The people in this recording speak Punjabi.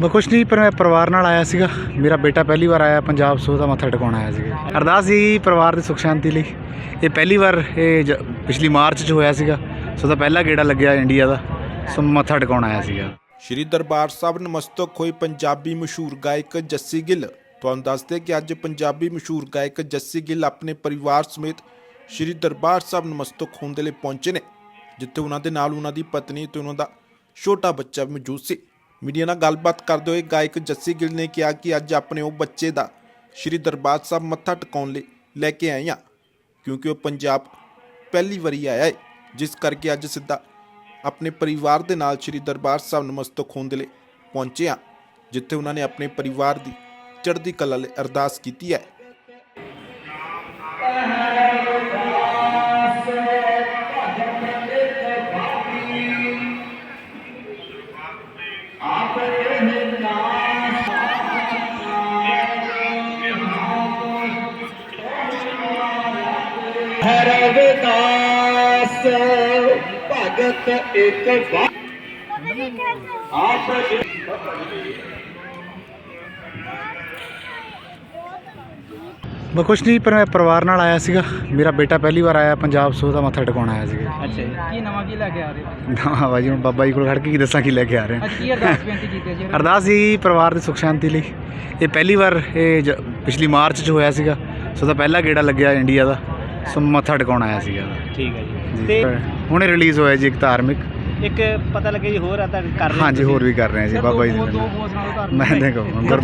ਮੈਂ ਕੁਛ ਨਹੀਂ, ਪਰ ਮੈਂ ਪਰਿਵਾਰ ਨਾਲ ਆਇਆ ਸੀਗਾ। ਮੇਰਾ ਬੇਟਾ ਪਹਿਲੀ ਵਾਰ ਆਇਆ ਪੰਜਾਬ, ਸੋ ਦਾ ਮੱਥਾ ਟਿਕਾਉਣ ਆਇਆ ਸੀਗਾ। ਅਰਦਾਸ ਸੀ ਪਰਿਵਾਰ ਦੀ ਸੁਖ ਸ਼ਾਂਤੀ ਲਈ। ਇਹ ਪਹਿਲੀ ਵਾਰ ਇਹ ਜ- ਪਿਛਲੀ ਮਾਰਚ 'ਚ ਹੋਇਆ ਸੀਗਾ, ਸੋ ਦਾ ਪਹਿਲਾ ਗੇੜਾ ਲੱਗਿਆ ਇੰਡੀਆ ਦਾ, ਸੋ ਮੱਥਾ ਟਿਕਾਉਣ ਆਇਆ ਸੀਗਾ। ਸ਼੍ਰੀ ਦਰਬਾਰ ਸਾਹਿਬ ਨਮਸਤਕ ਹੋਏ ਪੰਜਾਬੀ ਮਸ਼ਹੂਰ ਗਾਇਕ ਜੱਸੀ ਗਿੱਲ। ਤੁਹਾਨੂੰ ਦੱਸਦੇ ਕਿ ਅੱਜ ਪੰਜਾਬੀ ਮਸ਼ਹੂਰ ਗਾਇਕ ਜੱਸੀ ਗਿੱਲ ਆਪਣੇ ਪਰਿਵਾਰ ਸਮੇਤ ਸ਼੍ਰੀ ਦਰਬਾਰ ਸਾਹਿਬ ਨਮਸਤਕ ਹੋਣ ਦੇ ਲਈ ਪਹੁੰਚੇ ਨੇ, ਜਿੱਥੇ ਉਹਨਾਂ ਦੇ ਨਾਲ ਉਹਨਾਂ ਦੀ ਪਤਨੀ ਤੇ ਉਹਨਾਂ ਦਾ ਛੋਟਾ ਬੱਚਾ ਵੀ ਮੌਜੂਦ ਸੀ। ਮੀਡੀਆ ਨਾਲ ਗੱਲਬਾਤ ਕਰਦੇ ਹੋਏ ਗਾਇਕ ਜੱਸੀ ਗਿੱਲ ਨੇ ਕਿਹਾ ਕਿ ਅੱਜ ਆਪਣੇ ਉਹ ਬੱਚੇ ਦਾ ਸ਼੍ਰੀ ਦਰਬਾਰ ਸਾਹਿਬ ਮੱਥਾ ਟਿਕਾਉਣ ਲਈ ਲੈ ਕੇ ਆਏ ਹਾਂ, ਕਿਉਂਕਿ ਉਹ ਪੰਜਾਬ ਪਹਿਲੀ ਵਾਰੀ ਆਇਆ ਹੈ, ਜਿਸ ਕਰਕੇ ਅੱਜ ਸਿੱਧਾ ਆਪਣੇ ਪਰਿਵਾਰ ਦੇ ਨਾਲ ਸ੍ਰੀ ਦਰਬਾਰ ਸਾਹਿਬ ਨਮਸਤਕ ਹੋਣ ਦੇ ਲਈ ਪਹੁੰਚੇ ਹਾਂ, ਜਿੱਥੇ ਉਹਨਾਂ ਨੇ ਆਪਣੇ ਪਰਿਵਾਰ ਦੀ ਚੜ੍ਹਦੀ ਕਲਾ ਲਈ ਅਰਦਾਸ ਕੀਤੀ ਹੈ। ਹਰਵਿਦਾਸ ਭਗਤ ਇੱਕ ਵਾ- ਆਪ ਮੈਂ ਕੁਛ ਨਹੀਂ ਪਰ ਮੈਂ ਪਰਿਵਾਰ ਨਾਲ ਆਇਆ ਸੀਗਾ। ਮੇਰਾ ਬੇਟਾ ਪਹਿਲੀ ਵਾਰ ਆਇਆ ਪੰਜਾਬ ਸੋ ਦਾ ਮੱਥਾ ਟਿਕਾਉਣ ਆਇਆ ਸੀਗਾ। ਅੱਛਾ ਜੀ। ਕੀ ਨਵਾਂ ਕੀ ਲੈ ਕੇ ਆ ਰਹੇ ਹੋ? ਨਾ ਬਾਜੀ ਹੁਣ ਬਾਬਾ ਜੀ ਕੋਲ ਖੜ ਕੇ ਕੀ ਦੱਸਾਂ ਕੀ ਲੈ ਕੇ ਆ ਰਹੇ ਕੀ ਅਰਦਾਸ ਬੇਨਤੀ ਕੀਤੀ ਹੈ ਜੀ? ਅਰਦਾਸ ਸੀ ਪਰਿਵਾਰ ਦੀ ਸੁਖ ਸ਼ਾਂਤੀ ਲਈ। ਇਹ ਪਹਿਲੀ ਵਾਰ ਇਹ ਜ- ਪਿਛਲੀ ਮਾਰਚ 'ਚ ਹੋਇਆ ਸੀਗਾ। ਸੋ ਦਾ ਪਹਿਲਾ ਗੇੜਾ ਲੱਗਿਆ ਇੰਡੀਆ ਦਾ। ਸੋ ਮੱਥਾ ਟਿਕਾਉਣ ਆਇਆ ਸੀਗਾ। ਠੀਕ ਹੈ ਜੀ। ਤੇ ਹੁਣੇ ਰਿਲੀਜ਼ ਹੋਇਆ ਜੀ ਇੱਕ ਧਾਰਮਿਕ। ਇੱਕ ਪਤਾ ਲੱਗਿਆ ਜੀ ਹੋਰ ਆ ਤਾਂ ਕਰ ਰਹੇ ਹਾਂਜੀ ਹੋਰ ਵੀ ਕਰ ਰਹੇ ਹਾਂ ਜੀ ਬਾਬਾ ਜੀ ਦੋ ਮੈਂ ਦੇਖੋ ਗੁਰਦੁਆਰਾ